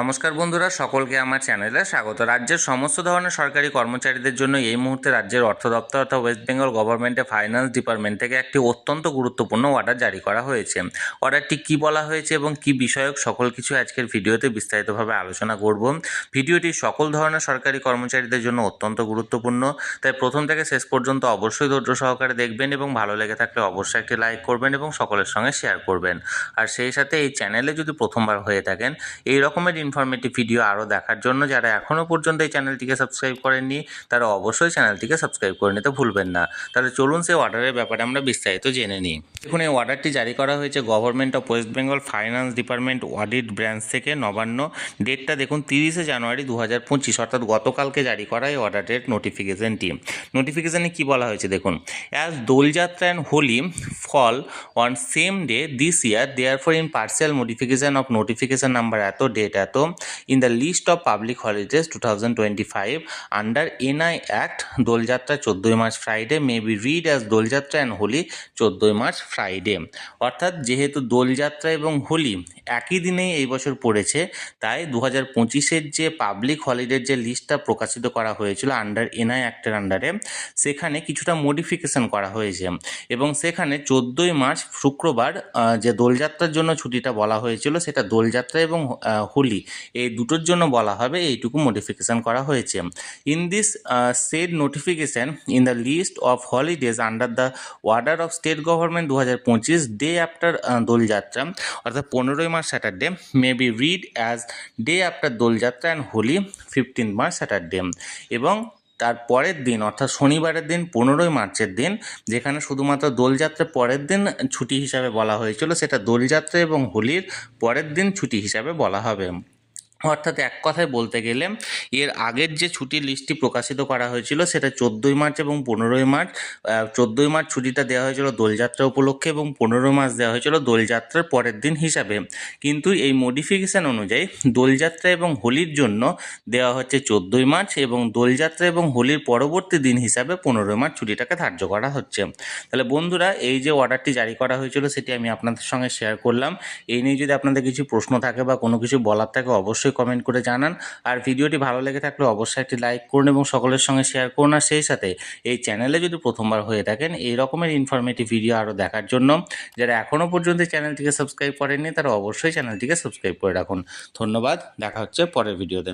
নমস্কার বন্ধুরা, সকলকে আমার চ্যানেলে স্বাগত। রাজ্যের সমস্ত ধরনের সরকারি কর্মচারীদের জন্য এই মুহূর্তে রাজ্যের অর্থ দপ্তর অর্থাৎ ওয়েস্ট বেঙ্গল গভর্নমেন্টের ফাইন্যান্স ডিপার্টমেন্ট থেকে একটি অত্যন্ত গুরুত্বপূর্ণ অর্ডার জারি করা হয়েছে। অর্ডারটি কি বলা হয়েছে এবং কি বিষয়ক সকল কিছু আজকের ভিডিওতে বিস্তারিতভাবে আলোচনা করব। ভিডিওটি সকল ধরনের সরকারি কর্মচারীদের জন্য অত্যন্ত গুরুত্বপূর্ণ। তাই প্রথম থেকে শেষ পর্যন্ত অবশ্যই ধৈর্য সহকারে দেখবেন এবং ভালো লেগে থাকলে অবশ্যই একটি লাইক করবেন এবং সকলের সঙ্গে শেয়ার করবেন। আর সেই সাথে এই চ্যানেলে যদি প্রথমবার হয়ে থাকেন, এই রকমের ইনফরমেটিভ ভিডিও আরও দেখার জন্য যারা এখনও পর্যন্ত এই চ্যানেলটিকে সাবস্ক্রাইব করেননি, তারা অবশ্যই চ্যানেলটিকে সাবস্ক্রাইব করে নিতে ভুলবেন না। তাহলে চলুন সেই অর্ডারের ব্যাপারে আমরা বিস্তারিত জেনে নিই। দেখুন, এই অর্ডারটি জারি করা হয়েছে government of West Bengal finance department audit branch থেকে নবান্ন। ডেটটা দেখুন তিরিশে জানুয়ারি দু হাজার পঁচিশ, অর্থাৎ গতকালকে জারি করা এই অর্ডারের নোটিফিকেশনটি নোটিফিকেশনে কি বলা হয়েছে দেখুন as Doljatra and Holi fall on same day this year there for in partial modification of notification number এত ডেট এত in the list of public holidays two thousand twenty five under NI act Doljatra চোদ্দোই March Friday may be read as Doljatra and Holi চোদ্দোই March Friday অর্থাৎ যেহেতু দোলযাত্রা এবং হোলি একই দিনেই এই বছর পড়েছে, তাই দু হাজার পঁচিশের যে পাবলিক হলিডের যে লিস্টটা প্রকাশিত করা হয়েছিল আন্ডার এনআই অ্যাক্টের আন্ডারে সেখানে কিছুটা মডিফিকেশন করা হয়েছে। এবং সেখানে চোদ্দোই মার্চ শুক্রবার যে দোলযাত্রার জন্য ছুটিটা বলা হয়েছিল, সেটা দোলযাত্রা এবং হোলি। এই দুটোর জন্য বলা হবে, এইটুকু মডিফিকেশন করা হয়েছে। In this said notification in the list of holidays under the order of state government দু হাজার পঁচিশ ডে আফটার দোলযাত্রা, অর্থাৎ পনেরোই March Saturday may be read as day after Doljatra and Holi fifteen March Saturday এবং তার পরের দিন, অর্থাৎ শনিবারের দিন, পনেরোই মার্চের দিন, যেখানে শুধুমাত্র দোলযাত্রা পরের দিন ছুটি হিসাবে বলা হয়েছিল, সেটা দোলযাত্রা এবং হোলির পরের দিন ছুটি হিসাবে বলা হবে। অর্থাৎ এক কথায় বলতে গেলে, এর আগের যে ছুটির লিস্টটি প্রকাশিত করা হয়েছিল সেটা চোদ্দোই মার্চ এবং পনেরোই মার্চ চোদ্দোই মার্চ ছুটিটা দেওয়া হয়েছিল দোলযাত্রা উপলক্ষে এবং পনেরোই মার্চ দেওয়া হয়েছিল দোলযাত্রার পরের দিন হিসাবে। কিন্তু এই মডিফিকেশান অনুযায়ী দোলযাত্রা এবং হোলির জন্য দেওয়া হচ্ছে চোদ্দোই মার্চ এবং দোলযাত্রা এবং হোলির পরবর্তী দিন হিসাবে পনেরোই মার্চ ছুটিটাকে ধার্য করা হচ্ছে। তাহলে বন্ধুরা, এই যে অর্ডারটি জারি করা হয়েছিল সেটি আমি আপনাদের সঙ্গে শেয়ার করলাম। এই নিয়ে যদি আপনাদের কিছু প্রশ্ন থাকে বা কোনো কিছু বলার থাকে, অবশ্যই কমেন্ট করে জানান। আর ভিডিওটি ভালো লেগে থাকলে অবশ্যই একটি লাইক করুন এবং সকলের সঙ্গে শেয়ার করুন। আর সেই সাথে এই চ্যানেলে যদি প্রথমবার হয়ে থাকেন, এই রকমের ইনফরমেটিভ ভিডিও আরও দেখার জন্য যারা এখনও পর্যন্ত চ্যানেলটিকে সাবস্ক্রাইব করেননি, তারা অবশ্যই চ্যানেলটিকে সাবস্ক্রাইব করে রাখুন। ধন্যবাদ, দেখা হচ্ছে পরের ভিডিওতে